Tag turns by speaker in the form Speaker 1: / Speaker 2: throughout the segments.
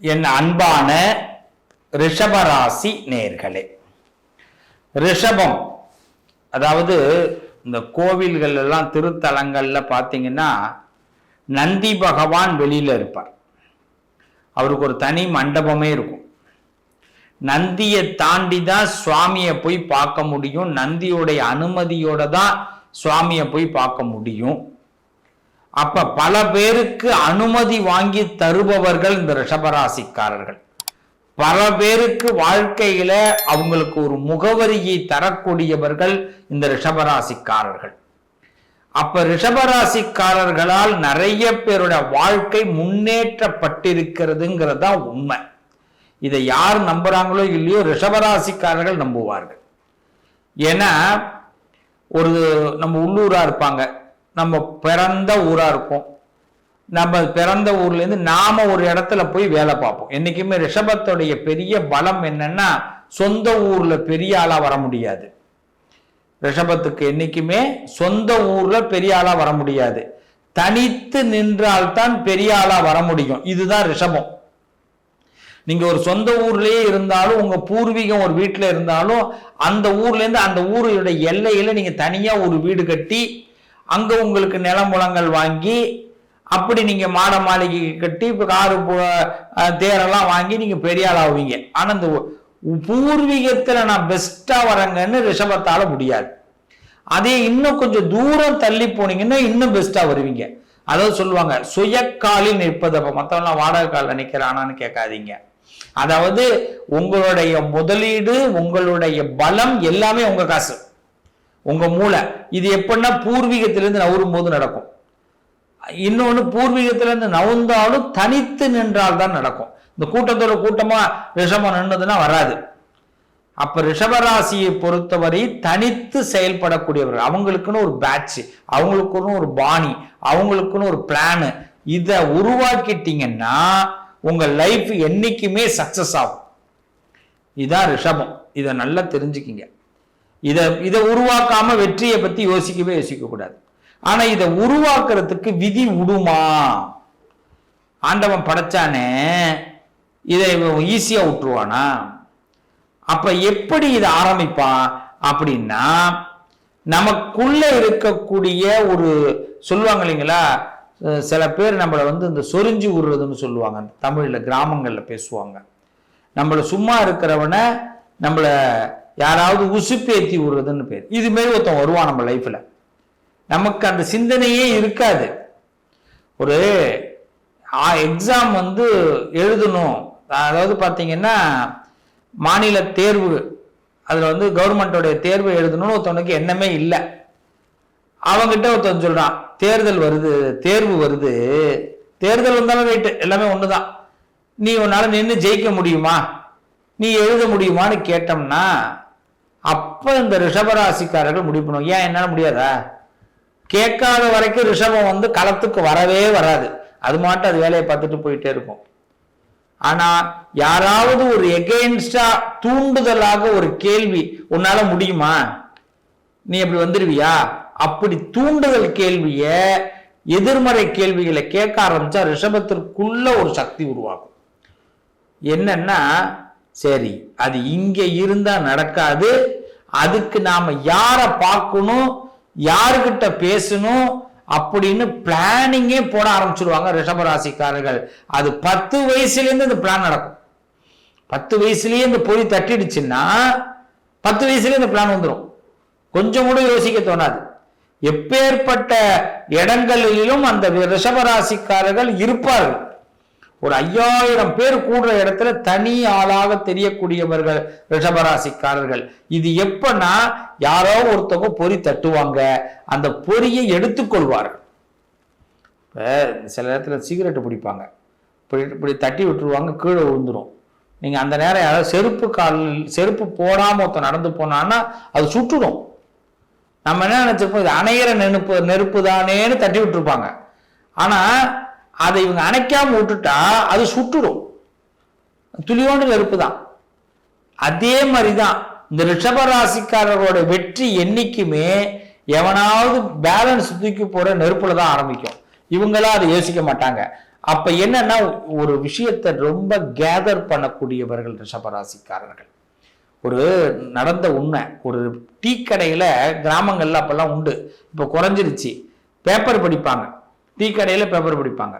Speaker 1: என் அன்பான ரிஷபராசி நேர்களே ரிஷபம் அதாவது இந்த கோவில்கள் எல்லாம் திருத்தலங்கள்ல பார்த்தீங்கன்னா நந்தி பகவான் வெளியில இருப்பார். அவருக்கு ஒரு தனி மண்டபமே இருக்கும். நந்தியை தாண்டி தான் சுவாமியை போய் பார்க்க முடியும். நந்தியோடைய அனுமதியோட தான் சுவாமியை போய் பார்க்க முடியும். அப்ப பல பேருக்கு அனுமதி வாங்கி தருபவர்கள் இந்த ரிஷபராசிக்காரர்கள். பல பேருக்கு வாழ்க்கையில அவங்களுக்கு ஒரு முகவரியை தரக்கூடியவர்கள் இந்த ரிஷபராசிக்காரர்கள். அப்ப ரிஷபராசிக்காரர்களால் நிறைய பேரோட வாழ்க்கை முன்னேற்றப்பட்டிருக்கிறதுங்கிறது தான் உண்மை. இதை யார் நம்புறாங்களோ இல்லையோ ரிஷபராசிக்காரர்கள் நம்புவார்கள். ஏன்னா ஒரு நம்ம உள்ளூரா இருப்பாங்க. நம்ம பிறந்த ஊராக இருக்கும் நம்ம பிறந்த ஊர்லேருந்து நாம் நாம ஒரு இடத்துல போய் வேலை பார்ப்போம். என்றைக்குமே ரிஷபத்துடைய பெரிய பலம் என்னன்னா சொந்த ஊரில் பெரிய ஆளாக வர முடியாது. ரிஷபத்துக்கு என்றைக்குமே சொந்த ஊரில் பெரிய ஆளாக வர முடியாது. தனித்து நின்றால்தான் பெரிய ஆளாக வர முடியும். இதுதான் ரிஷபம். நீங்கள் ஒரு சொந்த ஊர்லேயே இருந்தாலும் உங்கள் பூர்வீகம் ஒரு வீட்டில் இருந்தாலும் அந்த ஊர்லேருந்து அந்த ஊருடைய எல்லையில் நீங்கள் தனியாக ஒரு வீடு கட்டி அங்க உங்களுக்கு நிலம் புலங்கள் வாங்கி அப்படி நீங்க மாட மாளிகை கட்டி இப்ப காரு தேரெல்லாம் வாங்கி நீங்க பெரிய ஆள் ஆவீங்க ஆனா இந்த பூர்வீகத்தில் பூர்வீகத்துல நான் பெஸ்டா வரேங்கன்னு ரிஷபத்தால முடியாது. அதே இன்னும் கொஞ்சம் தூரம் தள்ளி போனீங்கன்னா இன்னும் பெஸ்டா வருவீங்க. அதாவது சொல்லுவாங்க சுயக்காலில் நிற்பது. அப்ப மத்தவெல்லாம் வாடகை காலில் நிற்கிறானான்னு கேட்காதீங்க. அதாவது உங்களுடைய முதலீடு உங்களுடைய பலம் எல்லாமே உங்க காசு. உங்க மூளை. இது எப்படின்னா பூர்வீகத்திலிருந்து நவரும் போது நடக்கும். இன்னொன்று பூர்வீகத்திலிருந்து நவுந்தாலும் தனித்து நின்றால் தான் நடக்கும். இந்த கூட்டத்தோட கூட்டமா ரிஷபம் நின்றதுன்னா வராது. அப்ப ரிஷபராசியை பொறுத்தவரை தனித்து செயல்படக்கூடியவர்கள். அவங்களுக்குன்னு ஒரு பேட்ச் அவங்களுக்குன்னு ஒரு பாணி அவங்களுக்குன்னு ஒரு பிளானு இதை உருவாக்கிட்டீங்கன்னா உங்க லைஃப் என்னைக்குமே சக்சஸ் ஆகும். இதான் ரிஷபம். இதை நல்லா தெரிஞ்சுக்கிங்க. இதை இதை உருவாக்காம வெற்றியை பத்தி யோசிக்கவே யோசிக்க கூடாது. ஆனா இதை உருவாக்குறதுக்கு விதி விடுமா ஆண்டவன் படைச்சானே இதை ஈஸியா விட்டுருவானா? அப்ப எப்படி இதை ஆரம்பிப்பான்? அப்படின்னா நமக்குள்ள இருக்கக்கூடிய ஒரு சொல்லுவாங்க இல்லைங்களா? சில பேர் நம்மளை வந்து இந்த சொரிஞ்சு விடுறதுன்னு சொல்லுவாங்க. தமிழில் கிராமங்களில் பேசுவாங்க. நம்மளை சும்மா இருக்கிறவனை நம்மளை யாராவது உசுப்பேத்தி விடுறதுன்னு பேர். இது மாரி ஒருத்தன் வருவான் நம்ம லைஃப்ல நமக்கு அந்த சிந்தனையே இருக்காது. ஒரு எக்ஸாம் வந்து எழுதணும். அதாவது பார்த்தீங்கன்னா மாநில தேர்வு அதில் வந்து கவர்மெண்ட்டோடைய தேர்வு எழுதணும்னு ஒருத்தவனுக்கு எண்ணமே இல்லை. அவங்ககிட்ட ஒருத்தன் சொல்கிறான் தேர்தல் வருது தேர்வு வருது. தேர்தல் வந்தாலும் ரைட்டு எல்லாமே ஒன்று தான் நீ உன்னால் நின்று ஜெயிக்க முடியுமா? நீ எழுத முடியுமான்னு கேட்டோம்னா அப்போ இந்த ரிஷபராசிக்காரர்கள் முடிவு பண்ணுவோம் ஏன் என்னால் முடியாதா? கேட்காத வரைக்கும் ரிஷபம் வந்து களத்துக்கு வரவே வராது. அது மாட்டும் அது வேலையை பார்த்துட்டு போயிட்டே இருக்கும். ஆனால் யாராவது ஒரு எகெயின்ஸ்டா தூண்டுதலாக ஒரு கேள்வி உன்னால முடியுமா? நீ அப்படி வந்துடுவியா அப்படி தூண்டுதல் கேள்வியை எதிர்மறை கேள்விகளை கேட்க ஆரம்பிச்சா ரிஷபத்திற்குள்ள ஒரு சக்தி உருவாகும். என்னன்னா சரி அது இங்க இருந்தா நடக்காது. அதுக்கு நாம யாரை பார்க்கணும் யாருக்கிட்ட பேசணும் அப்படின்னு பிளானிங்கே போட ஆரம்பிச்சிருவாங்க ரிஷபராசிக்காரர்கள். அது பத்து வயசுலேருந்து அந்த இந்த பிளான் நடக்கும். பத்து வயசுலேயே இந்த பொறி தட்டிடுச்சுன்னா பத்து வயசுலேயே இந்த பிளான் வந்துடும் கொஞ்சம் கூட யோசிக்க தோணாது. எப்பேற்பட்ட இடங்களிலும் அந்த ரிஷபராசிக்காரர்கள் இருப்பார்கள். ஒரு ஐயாயிரம் பேர் கூடுற இடத்துல தனி ஆளாக தெரியக்கூடியவர்கள் ரிஷபராசிக்காரர்கள். இது எப்பன்னா யாரோ ஒருத்தவங்க பொறி தட்டுவாங்க. அந்த பொறியை எடுத்துக்கொள்வார்கள் இப்போ சில இடத்துல சிகரெட்டு பிடிப்பாங்க. இப்படி இப்படி தட்டி விட்டுருவாங்க கீழே விழுந்துடும் நீங்கள் அந்த நேரம் யாராவது செருப்பு கால் செருப்பு போடாமல் ஒருத்தன் நடந்து போனான்னா அது சுட்டுடும். நம்ம என்ன நினச்சிருப்போம்? இது அணையிற நெருப்பு நெருப்பு தானேன்னு தட்டி விட்டுருப்பாங்க. ஆனால் அதை இவங்க அணைக்காம விட்டுட்டா அது சுட்டுடும். துளியோண்டு நெருப்பு தான். அதே மாதிரி தான் இந்த ரிஷபராசிக்காரர்களோட வெற்றி என்னைக்குமே எவனாவது பேலன்ஸ் தூக்கி போற நெருப்புல தான் ஆரம்பிக்கும். இவங்களா அதை யோசிக்க மாட்டாங்க. அப்ப என்னன்னா ஒரு விஷயத்தை ரொம்ப கேதர் பண்ணக்கூடியவர்கள் ரிஷபராசிக்காரர்கள் ஒரு நடந்த உண்மை ஒரு டீ கடையில கிராமங்கள்ல அப்பெல்லாம் உண்டு. இப்போ குறைஞ்சிருச்சு. பேப்பர் படிப்பாங்க. டீ கடையில பேப்பர் படிப்பாங்க.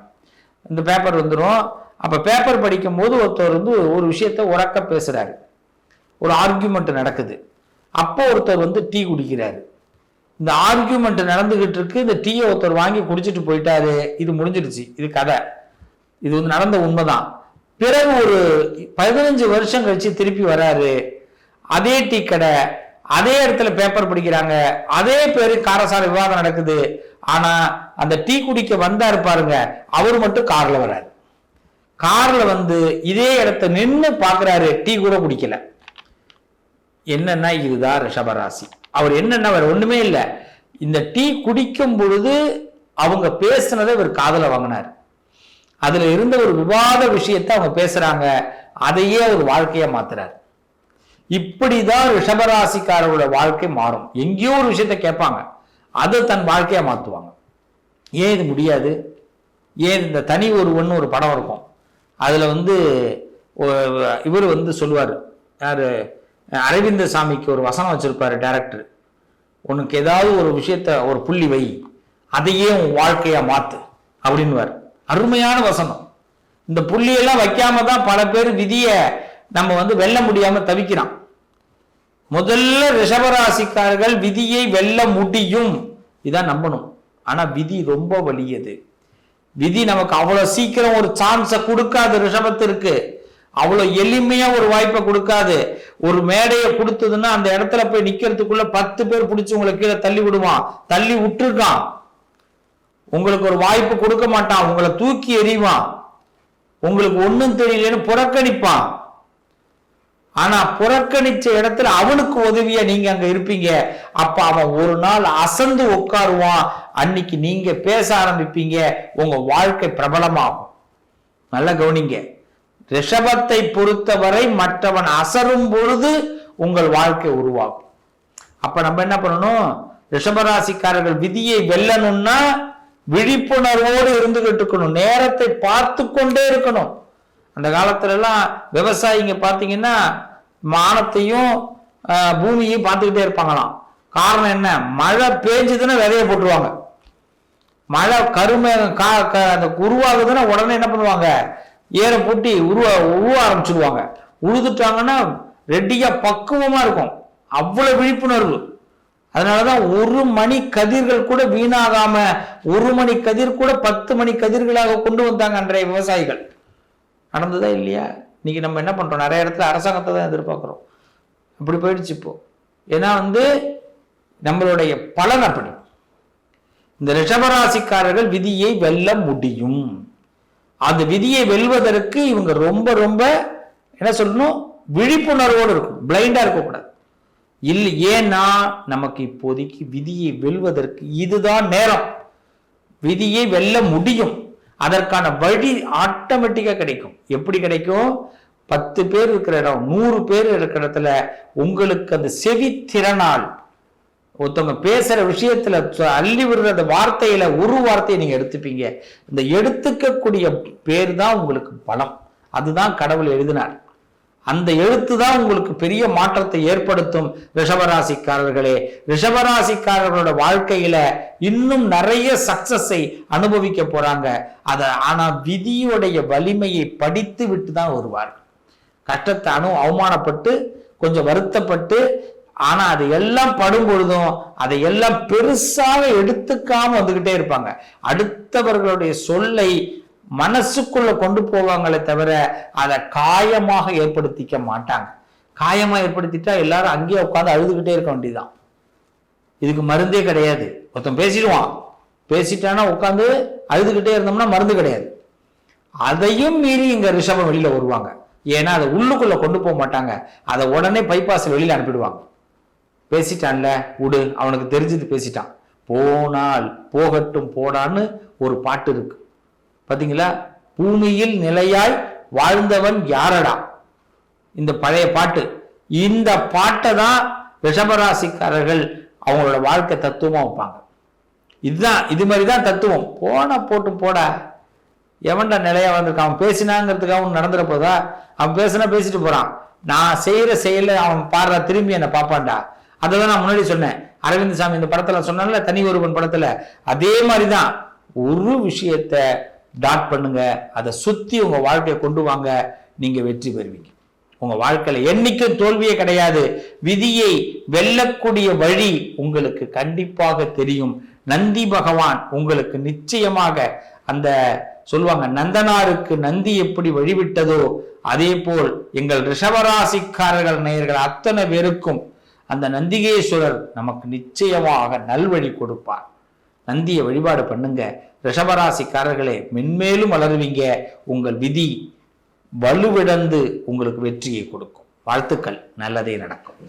Speaker 1: இந்த பேப்பர் வந்துடும் அப்போ பேப்பர் படிக்கும் போது ஒருத்தர் வந்து ஒரு விஷயத்த உறக்க பேசுகிறாரு ஒரு ஆர்கியூமெண்ட் நடக்குது. அப்போ ஒருத்தர் வந்து டீ குடிக்கிறாரு. இந்த ஆர்கியூமெண்ட் நடந்துகிட்டு இருக்கு. இந்த டீயை ஒருத்தர் வாங்கி குடிச்சிட்டு போயிட்டாரு. இது முடிஞ்சிடுச்சு. இது கதை. இது வந்து நடந்த உண்மைதான். பிறகு ஒரு பதினஞ்சு வருஷம் கழிச்சு திருப்பி வராரு. அதே டீ கடை. அதே இடத்துல பேப்பர் படிக்கிறாங்க. அதே பேரு காரசார விவாதம் நடக்குது. ஆனா அந்த டீ குடிக்க வந்தாரு பாருங்க அவர் மட்டும் கார்ல வராரு. கார்ல வந்து இதே இடத்த நின்று பாக்குறாரு டீ கூட குடிக்கல. என்னன்னா இதுதான் ரிஷபராசி. அவர் என்னன்னா அவர் ஒண்ணுமே இல்லை. இந்த டீ குடிக்கும் பொழுது அவங்க பேசுனதை இவர் காதல வாங்கினார். அதுல இருந்த ஒரு விவாத விஷயத்தை அவங்க பேசுறாங்க அதையே அவர் வாழ்க்கையா மாத்துறாரு. இப்படிதான் ரிஷபராசிக்காரர்களோட வாழ்க்கை மாறும். எங்கேயோ ஒரு விஷயத்த கேட்பாங்க அதை தன் வாழ்க்கையை மாத்துவாங்க. ஏன் இது முடியாது? ஏன் இந்த தனி ஒருவன் ஒரு படம் இருக்கும். அதில் வந்து இவர் வந்து சொல்லுவார் யார் அரவிந்த சாமிக்கு ஒரு வசனம் வச்சுருப்பார் டேரக்டர் உனக்கு ஏதாவது ஒரு விஷயத்த ஒரு புள்ளி வை. அதையே உன் வாழ்க்கையாக மாற்று அப்படின்னுவார். அருமையான வசனம். இந்த புள்ளியெல்லாம் வைக்காம தான் பல பேர் விதியை நம்ம வந்து வெல்ல முடியாமல் தவிக்கிறான். முதல்ல ரிஷபராசிக்காரர்கள் விதியை வெல்ல முடியும். இதான் நம்பணும். ஆனா விதி ரொம்ப வலியது. விதி நமக்கு அவ்வளவு சீக்கிரம் ஒரு சான்ஸை கொடுக்காது ரிஷபத்திற்கு. அவ்வளவு எளிமையா ஒரு வாய்ப்பை கொடுக்காது. ஒரு மேடையை கொடுத்ததுன்னா அந்த இடத்துல போய் நிக்கிறதுக்குள்ள பத்து பேர் பிடிச்சி உங்களை கீழே தள்ளி விடுவான். தள்ளி விட்டுருக்கான். உங்களுக்கு ஒரு வாய்ப்பு கொடுக்க மாட்டான். உங்களை தூக்கி எறிவான். உங்களுக்கு ஒன்னும் தெரியலன்னு புறக்கணிப்பான். ஆனா புறக்கணிச்ச இடத்துல அவனுக்கு உதவியா நீங்க அங்க இருப்பீங்க. அப்ப அவன் ஒரு நாள் அசந்து உட்காருவான். அன்னைக்கு நீங்க பேச ஆரம்பிப்பீங்க உங்க வாழ்க்கை பிரபலமாகும். நல்லா கவனிங்க. ரிஷபத்தை பொறுத்தவரை மற்றவன் அசரும் பொழுது உங்கள் வாழ்க்கை உருவாகும். அப்ப நம்ம என்ன பண்ணணும்? ரிஷபராசிக்காரர்கள் விதியை வெல்லணும்னா விழிப்புணர்வோடு இருந்துகிட்டு இருக்கணும். நேரத்தை பார்த்து கொண்டே இருக்கணும். அந்த காலத்துல எல்லாம் விவசாயிங்க பார்த்தீங்கன்னா மானத்தையும் பூமியையும் பார்த்துக்கிட்டே இருப்பாங்களாம். காரணம் என்ன? மழை பேஞ்சதுன்னா விதைய போட்டுருவாங்க. மழை கருமேகம் கா அந்த உருவாகுதுன்னா உடனே என்ன பண்ணுவாங்க? ஏற பூட்டி உருவா உருவ ஆரம்பிச்சிருவாங்க. உழுதுட்டாங்கன்னா ரெட்டியா பக்குவமா இருக்கும். அவ்வளவு விழிப்புணர்வு. அதனாலதான் ஒரு மணி கதிர்கள் கூட வீணாகாம ஒரு மணி கதிர் கூட பத்து மணி கதிர்களாக கொண்டு வந்தாங்க அன்றைய விவசாயிகள். நடந்ததா இல்லையா? இன்னைக்கு நம்ம என்ன பண்றோம்? நிறைய இடத்துல அரசாங்கத்தை தான் எதிர்பார்க்குறோம். அப்படி போயிடுச்சு இப்போ. ஏன்னா வந்து நம்மளுடைய பலன் அப்படி. இந்த ரிஷபராசிக்காரர்கள் விதியை வெல்ல முடியும். அந்த விதியை வெல்வதற்கு இவங்க ரொம்ப ரொம்ப என்ன சொல்லணும்? விழிப்புணர்வோடு இருக்கும் பிளைண்டா இருக்கக்கூடாது. இல்லை ஏன்னா நமக்கு இப்போதைக்கு விதியை வெல்வதற்கு இதுதான் நேரம். விதியை வெல்ல முடியும். அதற்கான வழி ஆட்டோமேட்டிக்காக கிடைக்கும். எப்படி கிடைக்கும்? பத்து பேர் இருக்கிற இடம் நூறு பேர் இருக்கிற இடத்துல உங்களுக்கு அந்த செவி திறனால் ஒருத்தவங்க பேசுற விஷயத்துல அள்ளி விடுற அந்த வார்த்தையில ஒரு வார்த்தையை நீங்க எடுத்துப்பீங்க. இந்த எடுத்துக்கக்கூடிய பேர் தான் உங்களுக்கு பலம். அதுதான் கடவுள் எழுதினார். அந்த எழுத்து தான் உங்களுக்கு பெரிய மாற்றத்தை ஏற்படுத்தும். ரிஷபராசிக்காரர்களே ரிஷபராசிக்காரர்களோட வாழ்க்கையில இன்னும் நிறைய சக்சஸை அனுபவிக்க போறாங்க. அதை ஆனா விதியுடைய வலிமையை படித்து விட்டு தான் வருவார்கள். கஷ்டத்தை அனு அவமானப்பட்டு கொஞ்சம் வருத்தப்பட்டு ஆனா அது எல்லாம் படும் பொழுதும் அதை எல்லாம் பெருசாக எடுத்துக்காம வந்துகிட்டே இருப்பாங்க. அடுத்தவர்களுடைய சொல்லை மனசுக்குள்ள கொண்டு போவாங்களே தவிர அதை காயமாக ஏற்படுத்திக்க மாட்டாங்க. காயமா ஏற்படுத்திட்டா எல்லாரும் அங்கேயே உட்காந்து அழுதுகிட்டே இருக்க வேண்டியதுதான். இதுக்கு மருந்தே கிடையாது. ஒருத்தன் பேசிடுவான். பேசிட்டானா உட்காந்து அழுதுகிட்டே இருந்தோம்னா மருந்து கிடையாது. அதையும் மீறி இங்க ரிஷபம் வெளியில வருவாங்க. ஏன்னா அதை உள்ளுக்குள்ள கொண்டு போக மாட்டாங்க. அதை உடனே பைபாஸ் வெளியில அனுப்பிடுவாங்க. பேசிட்டான்ல விடு அவனுக்கு தெரிஞ்சது பேசிட்டான். போனால் போகட்டும் போடான்னு ஒரு பாட்டு இருக்கு. பார்த்தீங்களா பூமியில் நிலையாய் வாழ்ந்தவன் யாரடா? இந்த பழைய பாட்டு. இந்த பாட்டை தான் ரிஷபராசிக்காரர்கள் அவங்களோட வாழ்க்கை தத்துவமாக வைப்பாங்க. இதுதான் இது மாதிரி தான் தத்துவம். போன போட்டு போட. எவன்டா நிலையா வந்திருக்கான்? அவன் பேசினாங்கிறதுக்காக அவன் நடந்துட போதா? அவன் பேசினா பேசிட்டு போறான். நான் செய்யற செயல அவன் பாடுற திரும்பி என்னை பார்ப்பான்டா. அதை தான் நான் முன்னாடி சொன்னேன். அரவிந்த் சாமி இந்த படத்துல சொன்னால தனி ஒருவன் படத்துல. அதே மாதிரி தான் ஒரு விஷயத்த டாட் பண்ணுங்க அதை சுத்தி உங்க வாழ்க்கையை கொண்டு வாங்க நீங்க வெற்றி பெறுவீங்க. உங்க வாழ்க்கையில என்னைக்கும் தோல்வியே கிடையாது. விதியை வெல்லக்கூடிய வழி உங்களுக்கு கண்டிப்பாக தெரியும். நந்தி பகவான் உங்களுக்கு நிச்சயமாக அந்த சொல்லுவாங்க நந்தனாருக்கு நந்தி எப்படி வழிவிட்டதோ அதே போல் எங்கள் ரிஷவராசிக்காரர்கள் நேயர்கள் அத்தனை பேருக்கும் அந்த நந்திகேஸ்வரர் நமக்கு நிச்சயமாக நல்வழி கொடுப்பார். நந்தியை வழிபாடு பண்ணுங்க. ரிஷபராசிக்காரர்களே மென்மேலும் வளருவீங்க. உங்கள் விதி வலுவிழந்து உங்களுக்கு வெற்றியை கொடுக்கும். வாழ்த்துக்கள். நல்லதே நடக்கும்.